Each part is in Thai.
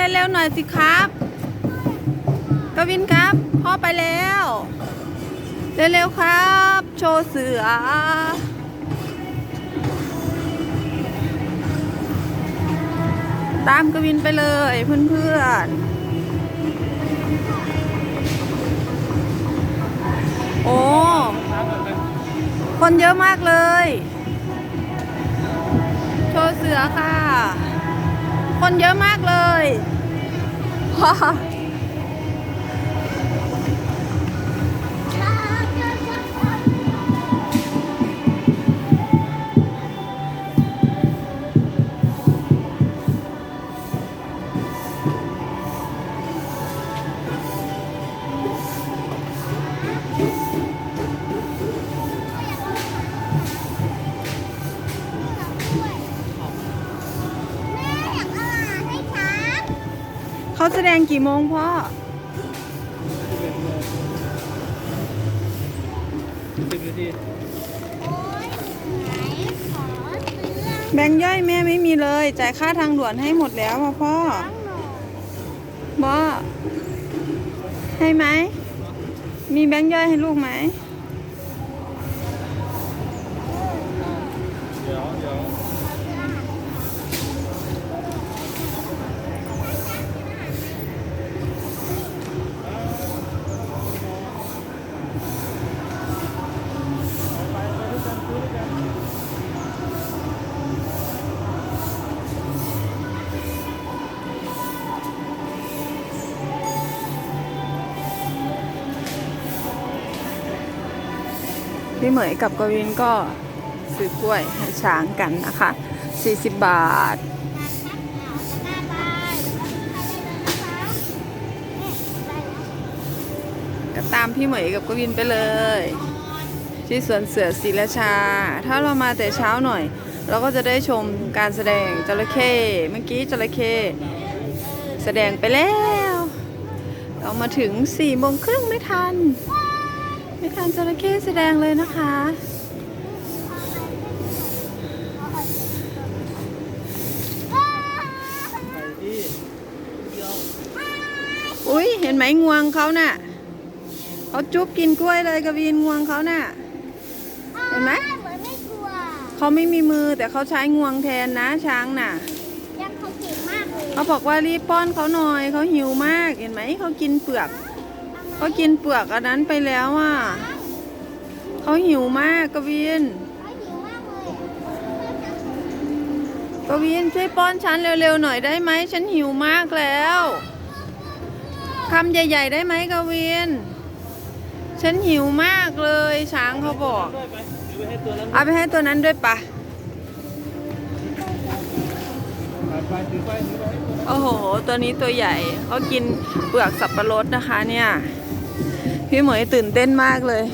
เร็วๆหน่อยสิครับ กวินครับ พ่อไปแล้ว เร็วๆครับ โชว์เสือ ตามกวินไปเลยเพื่อนๆ โอ้ คนเยอะมากเลย โชว์เสือค่ะ คนเยอะมากเลย แสดงกี่โมงพ่อ สิบนาทีโอ๊ยไหนขอซื้อแบงค์ย่อยแม่ไม่มีเลย จ่ายค่าทางด่วนให้หมดแล้วอะพ่อล้างหน่อยบอให้ไหม มีแบงค์ย่อยให้ลูกไหม พี่เหมยกับกวินก็ซื้อกล้วยให้ช้างกันนะคะ 40 บาท ก็ตามพี่เหมยกับกวินไปเลย ที่สวนเสือศรีราชา ถ้าเรามาแต่เช้าหน่อย เราก็จะได้ชมการแสดงจระเข้เมื่อกี้จระเข้แสดงไปแล้ว เรามาถึง4โมงครึ่งไม่ทัน ไม่ทันจระเข้แสดงเลยนะคะไปที่เดียวอุ้ยเห็นไหมงวงเขาน่ะเขาจุ๊บกินกล้วยเลยกวินงวงเขาน่ะ เห็นไหมเหมือนไม่กลัวเขาไม่มีมือแต่เขาใช้งวงแทนนะช้างน่ะยังเขาเก่งมากเลยเขาบอกว่ารีบป้อนเขาหน่อยเขาหิวมากเห็นไหมเขากินเปลือก เขากินเปลือกอันนั้นไปแล้วอะเขาหิวมากกวินเขาวมากวินช่วยป้อนฉันเร็วๆหน่อยได้ไหมฉันหิวมากแล้วคำใหญ่ ๆ ได้ไหมกวินฉันหิวมากเลยช้างเขาบอกเอาไปให้ตัวนั้นด้วยปะโอ้โห ตัวนี้ตัวใหญ่เขากินเปลือกสับปะรดนะคะเนี่ย พี่เหมยตื่นเต้นมากเลย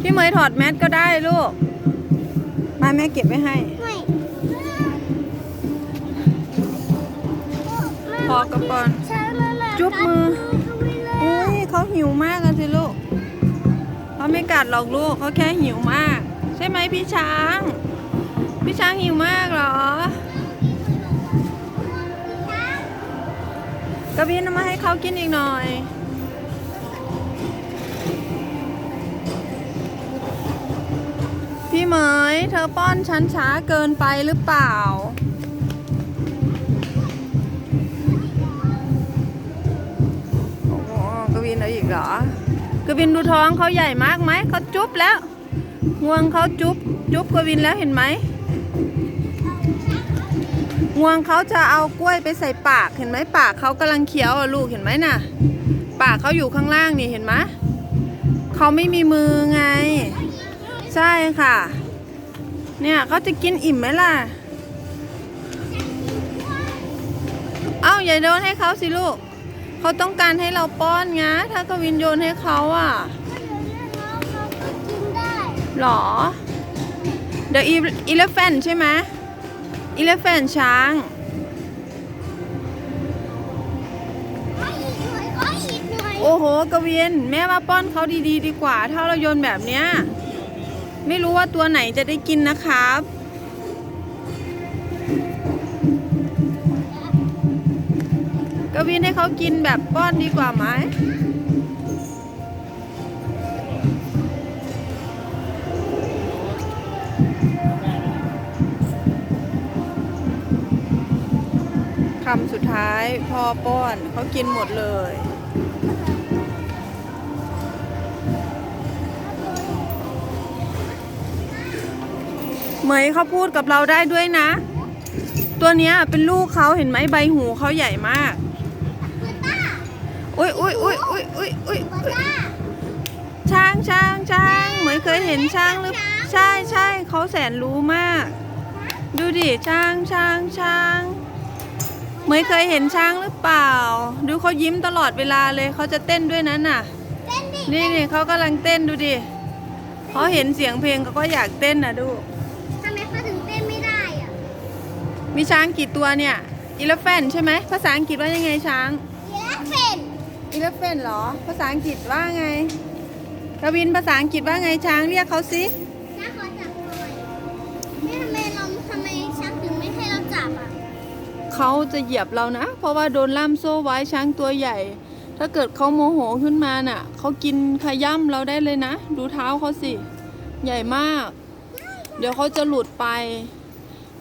พี่เหมยถอดแมสก็ได้ลูก มาแม่เก็บไว้ให้ พอกระปอน จุ๊บมือ อุ้ยเขาหิวมากอะสิลูกเขาไม่กัดหรอกลูกเขาแค่หิวมาก ใช่ไหมพี่ช้าง พี่ช้างหิวมากเหรอ กระบินเอามาให้เขากินอีกหน่อยพี่เหมยเธอป้อนฉันช้าเกินไปหรือเปล่า โอ้โหกวินเอาอีกเหรอกวินดูท้องเขาใหญ่มากไหมเขาจุ๊บแล้วงวงเขาจุ๊บจุ๊บกวินแล้วเห็นไหม งวงเขาจะเอากล้วยไปใส่ปากเห็นไหมปากเขากำลังเคี้ยวอะลูกเห็นไหมน่ะ ปากเขาอยู่ข้างล่างนี่เห็นไหมเขาไม่มีมือไง ใช่ค่ะ เนี่ยเขาจะกินอิ่มไหมล่ะ เอ้าอย่าโดนให้เขาสิลูกเขาต้องการให้เราป้อนไงถ้ากวินโยนให้เขาอะเขาก็กินได้หรอ The elephant ใช่ไหม elephant ช้างขออีกหน่อยขออีกหน่อยโอ้โหกวินแม่ว่าป้อนเขาดีๆดีกว่า ถ้าเราโยนแบบเนี้ยไไม่รู้ว่าตัวไหนจะได้กินนะครับกวินให้เขากินแบบป้อนดีกว่าไหม คำสุดท้ายพ่อป้อนเขากินหมดเลย เหมยเขาพูดกับเราได้ด้วยนะ ตัวเนี้ยเป็นลูกเขาเห็นไหมใบหูเขาใหญ่มากอุ้ยอุ้ยอุ้ยอุ้ยอุ้ยอุ้ยช้างช้างช้างเหมยเคยเห็นช้างหรือใช่ใช่เขาแสนรู้มาก ดูดิช้างช้างช้าง เหมยเคยเห็นช้างหรือเปล่า ดูเขายิ้มตลอดเวลาเลยเขาจะเต้นด้วยนั้นน่ะ เต้นดินี่นี่เขากำลังเต้นดูดิเขาเห็นเสียงเพลงเขาก็อยากเต้นนะดู ทำไมเขาถึงเต้นไม่ได้อะมีช้างกี่ตัวเนี่ยอีเลฟเฟนใช่ไหมภาษาอังกฤษว่ายังไงช้างยีราฟเป็นอีเลฟเฟนเหรอ ภาษาอังกฤษว่าไงกวินภาษาอังกฤษว่าไงช้างเรียกเขาสิ เขาจะเหยียบเรานะ เพราะว่าโดนล่ามโซ่ไว้ช้างตัวใหญ่ ถ้าเกิดเขาโมโหขึ้นมาน่ะเขากินขย่ำเราได้เลยนะ ดูเท้าเขาสิ ใหญ่มาก เดี๋ยวเขาจะหลุดไป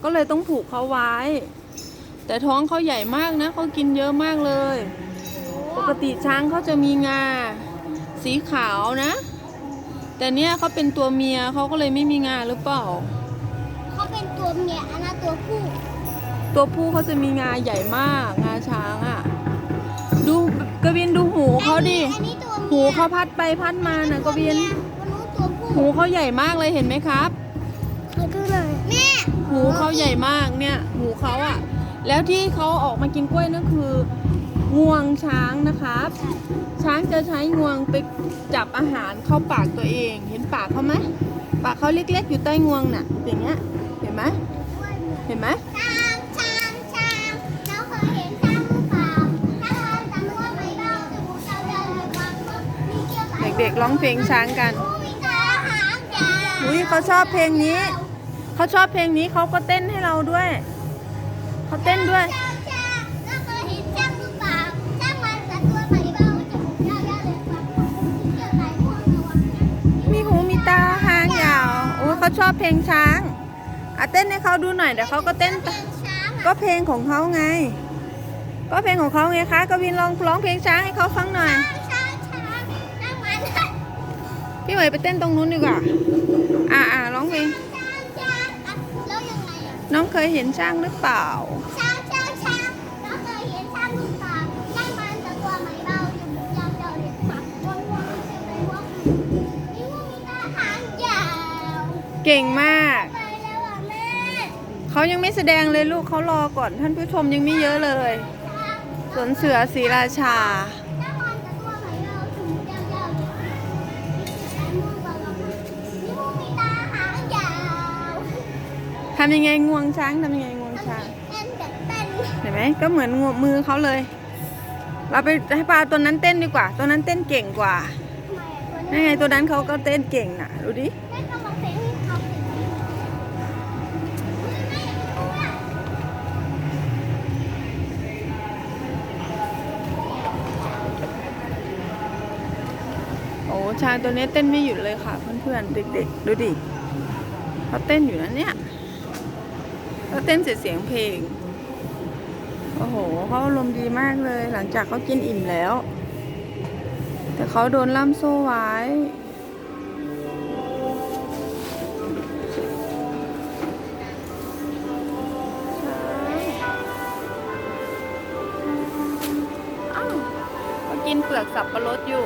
ก็เลยต้องผูกเขาไว้ แต่ท้องเขาใหญ่มากนะเขากินเยอะมากเลย ปกติช้างเขาจะมีงา สีขาวนะ แต่เนี้ยเขาเป็นตัวเมียเขาก็เลยไม่มีงาหรือเปล่าเขาเป็นตัวเมียอันนั้นตัวผู้ ตัวผู้เขาจะมีงาใหญ่มาก งาช้างอะ่ะ ดูกวินดูหูเขาดิ อันนี้ตัวเมียหูเขาพัดไปพัดมานะกวินวันนู้นตัวผู้หูเขาใหญ่มากเลยเห็นไหมครับ เขาดูเลยแม่หูเขาใหญ่มากเนี่ย หูเขาอะ่ะ แล้วที่เขาออกมากินกล้วยนั่นคืองวงช้างนะครับ ช้างจะใช้งวงไปจับอาหารเข้าปากตัวเอง เห็นปากเขาไหมปากเขาเล็กๆ อยู่ใต้งวงน่ะ อย่างเงี้ย เห็นไหมเห็นไหมช้า ด็กๆร้องเพลงช้างกันผู้มีตาหางยาวอุ้ยเขาชอบเพลงนี้ เขาชอบเพลงนี้เขาก็เต้นให้เราด้วย เขาเต้นด้วยช้างช้างเราเคยเห็นช้างหรือเปล่าช้างมันแต่ตัวไม่เบาจมูกยาวๆเลยฟังว่ามีเกี่ยวกับพวกระวังนะมีหูมีตาหางยาวโอ้ยเขาชอบเพลงช้างอะเต้นให้เขาดูหน่อยเดี๋ยวเขาก็เต้นเพลงช้างอะก็เพลงของเขาไง ก็เพลงของเขาไงคะกวินลองร้องเพลงช้างให้เขาฟังหน่อย เหมยไปเต้นตรงนู้นดีกว่า อ่าอ่าร้องเพลงช้างอะแล้วยังไงอะน้องเคยเห็นช้างหรือเปล่า ช้างช้างช้างเราเคยเห็นช้างหรือเปล่าช้างมันแต่ตัวไม่เบาจมูกยาวๆเลยฟังว่าว่าใช่ไหมว่ามีหูมีตาหางยาว เก่งมาก ไปแล้วอะแม่ เขายังไม่แสดงเลยลูกเขารอก่อนท่านผู้ชมยังไม่เยอะเลย สวนเสือศรีราชา ทำยังไงงวงช้างทำยังไงงวงช้างเต้นแบบเต้นเห็นไหมก็เหมือนงวงมือเขาเลย เราไปให้ปลาตัวนั้นเต้นดีกว่า ตัวนั้นเต้นเก่งกว่าทำไมอะตัวนี้นั่นไงตัวนั้นเขาก็เต้นเก่งน่ะดูดิโอ้ช้างตัวนี้เต้นไม่หยุดเลยค่ะ เพื่อนๆเด็กๆดูดิเขาเต้นอยู่นะเนี่ย เขาเต้นเสียเสียงเพลง โอ้โหเขาอารมณ์ดีมากเลย หลังจากเขากินอิ่มแล้ว แต่เขาโดนล่ามโซ่ไว้ กินเปลือกสับปะรดอยู่